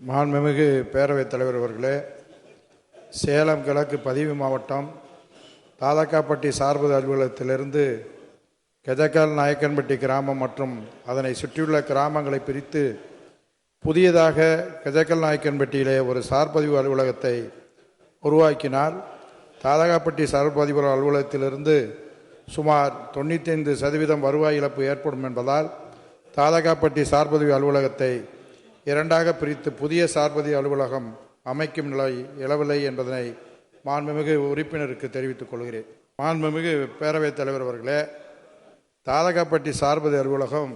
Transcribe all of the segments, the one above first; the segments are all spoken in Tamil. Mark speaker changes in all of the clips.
Speaker 1: மாண்புமிகு பேரவைத் தலைவர் அவர்களே சேலம் கிழக்கு பதிவு மாவட்டம் தாதக்காப்பட்டி சார்பு அலுவலகத்திலிருந்து கெஜக்கால் நாயக்கன்பட்டி கிராமம் மற்றும் அதனை சுற்றியுள்ள கிராமங்களை பிரித்து புதியதாக கெஜக்கல் நாயக்கன்பட்டியிலே ஒரு சார்பதிவு அலுவலகத்தை உருவாக்கினால் தாதகாப்பட்டி சார்பதிவு அலுவலகத்திலிருந்து சுமார் தொண்ணூத்தைந்து சதவீதம் வருவாய் இழப்பு ஏற்படும் என்பதால் தாதகாப்பட்டி சார்பதிவு அலுவலகத்தை இரண்டாக பிரித்து புதிய சார்பதி அலுவலகம் அமைக்கும் நிலை இழவில்லை என்பதனை மாண்புமிகு உறுப்பினருக்கு தெரிவித்துக் கொள்கிறேன். மாண்புமிகு பேரவைத் தலைவர் அவர்களே தாதகாப்பட்டி சார்பதி அலுவலகம்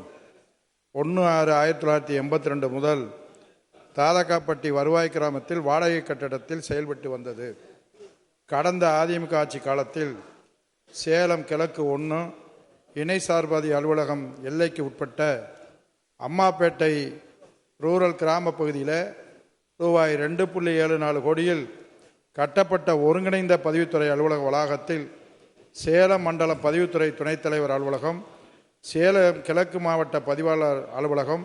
Speaker 1: ஒன்று ஆறு ஆயிரத்தி தொள்ளாயிரத்தி எண்பத்தி ரெண்டு முதல் தாதகாப்பட்டி வருவாய் கிராமத்தில் வாடகை கட்டடத்தில் செயல்பட்டு வந்தது. கடந்த அதிமுக ஆட்சி காலத்தில் சேலம் கிழக்கு ஒன்று இணை சார்பதி அலுவலகம் எல்லைக்கு உட்பட்ட அம்மாப்பேட்டை ரூரல் கிராம பகுதியில் ரூபாய் ரெண்டு புள்ளி ஏழு நாலு கோடியில் கட்டப்பட்ட ஒருங்கிணைந்த பதிவுத்துறை அலுவலக வளாகத்தில் சேலம் மண்டல பதிவுத்துறை துணைத் தலைவர் அலுவலகம் சேலம் கிழக்கு மாவட்ட பதிவாளர் அலுவலகம்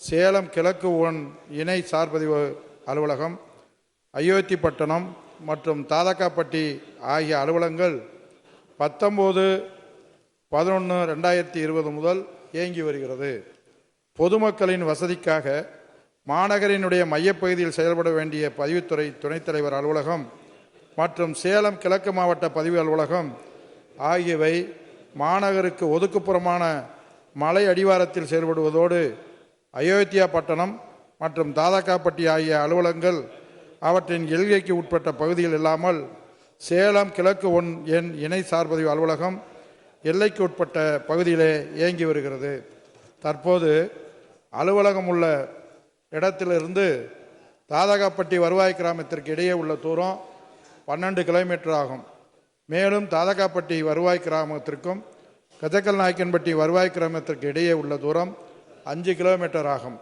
Speaker 1: சேலம் கிழக்கு ஒன் இணை சார்பதிவு அலுவலகம் அயோத்திப்பட்டினம் மற்றும் தாதக்காப்பட்டி ஆகிய அலுவலகங்கள் பத்தொம்போது பதினொன்று ரெண்டாயிரத்தி இருபது முதல் இயங்கி வருகிறது. பொதுமக்களின் வசதிக்காக மாநகரினுடைய மையப்பகுதியில் செயல்பட வேண்டிய பதிவுத்துறை துணைத் தலைவர் அலுவலகம் மற்றும் சேலம் கிழக்கு மாவட்ட பதிவு அலுவலகம் ஆகியவை மாநகருக்கு ஒதுக்குப்புறமான மலை அடிவாரத்தில் செயல்படுவதோடு அயோத்தியா பட்டணம் மற்றும் தாதாக்காப்பட்டி ஆகிய அலுவலகங்கள் அவற்றின் எல்கைக்கு உட்பட்ட பகுதியில் இல்லாமல் சேலம் கிழக்கு ஒன் எண் இணை சார்பதிவு அலுவலகம் எல்லைக்கு உட்பட்ட பகுதியிலே இயங்கி வருகிறது. தற்போது அலுவலகம் உள்ள இடத்திலிருந்து தாதகாப்பட்டி வருவாய் கிராமத்திற்கு இடையே உள்ள தூரம் பன்னெண்டு கிலோமீட்டர் ஆகும். மேலும் தாதகாப்பட்டி வருவாய் கிராமத்திற்கும் கஜக்கல் நாயக்கன்பட்டி வருவாய் கிராமத்திற்கு இடையே உள்ள தூரம் அஞ்சு கிலோமீட்டர் ஆகும்.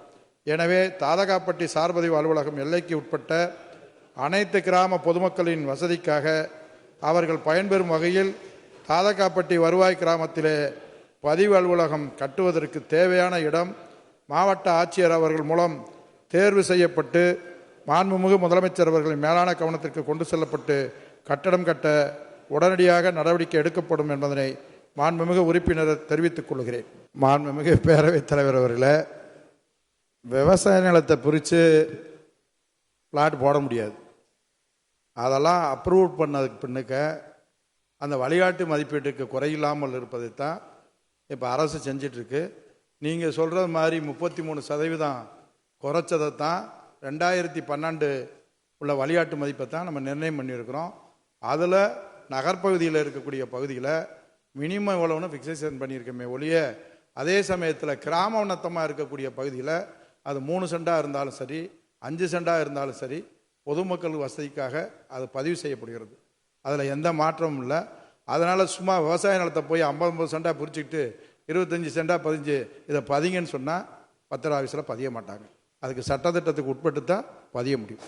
Speaker 1: எனவே தாதகாப்பட்டி சார்பதிவு அலுவலகம் எல்லைக்கு உட்பட்ட அனைத்து கிராம பொதுமக்களின் வசதிக்காக அவர்கள் பயன்பெறும் வகையில் தாதகாப்பட்டி வருவாய் கிராமத்திலே பதிவு அலுவலகம் கட்டுவதற்கு தேவையான இடம் மாவட்ட ஆட்சியர் அவர்கள் மூலம் தேர்வு செய்யப்பட்டு மாண்புமிகு முதலமைச்சர் அவர்களின் மேலான கவனத்திற்கு கொண்டு செல்லப்பட்டு கட்டடம் கட்ட உடனடியாக நடவடிக்கை எடுக்கப்படும் என்பதனை மாண்புமிகு உறுப்பினர் தெரிவித்துக் கொள்கிறேன். மாண்புமிகு பேரவைத் தலைவர் அவர்களை விவசாய நிலத்தை பிரித்து பிளாட் போட முடியாது. அதெல்லாம் அப்ரூவ் பண்ணதுக்கு பின்னுக்க அந்த வழிகாட்டு மதிப்பீட்டுக்கு குறையில்லாமல் இருப்பதைத்தான் இப்போ அரசு செஞ்சிட்ருக்கு. நீங்கள் சொல்கிறது மாதிரி முப்பத்தி மூணு சதவீதம் குறைச்சதை தான் ரெண்டாயிரத்தி பன்னெண்டு உள்ள வழிகாட்டு மதிப்பை தான் நம்ம நிர்ணயம் பண்ணியிருக்கிறோம். அதில் நகர்ப்பகுதியில் இருக்கக்கூடிய பகுதியில் மினிமம் எவ்வளோன்னு ஃபிக்சேஷன் பண்ணியிருக்கோமே ஒழிய அதே சமயத்தில் கிராம உணத்தமாக இருக்கக்கூடிய பகுதியில் அது மூணு சென்டாக இருந்தாலும் சரி அஞ்சு சென்டாக இருந்தாலும் சரி பொதுமக்கள் வசதிக்காக அது பதிவு செய்யப்படுகிறது. அதில் எந்த மாற்றமும் இல்லை. அதனால் சும்மா விவசாய நிலத்தை போய் ஐம்பது ஐம்பது சென்டாக பிரிச்சுக்கிட்டு இருபத்தஞ்சி சென்டாக பதிஞ்சு இதை பதிங்கன்னு சொன்னால் பத்திர ஆஃபீஸில் பதிய மாட்டாங்க. அதுக்கு சட்டத்திட்டத்துக்கு உட்பட்டு தான் பதிய முடியும்.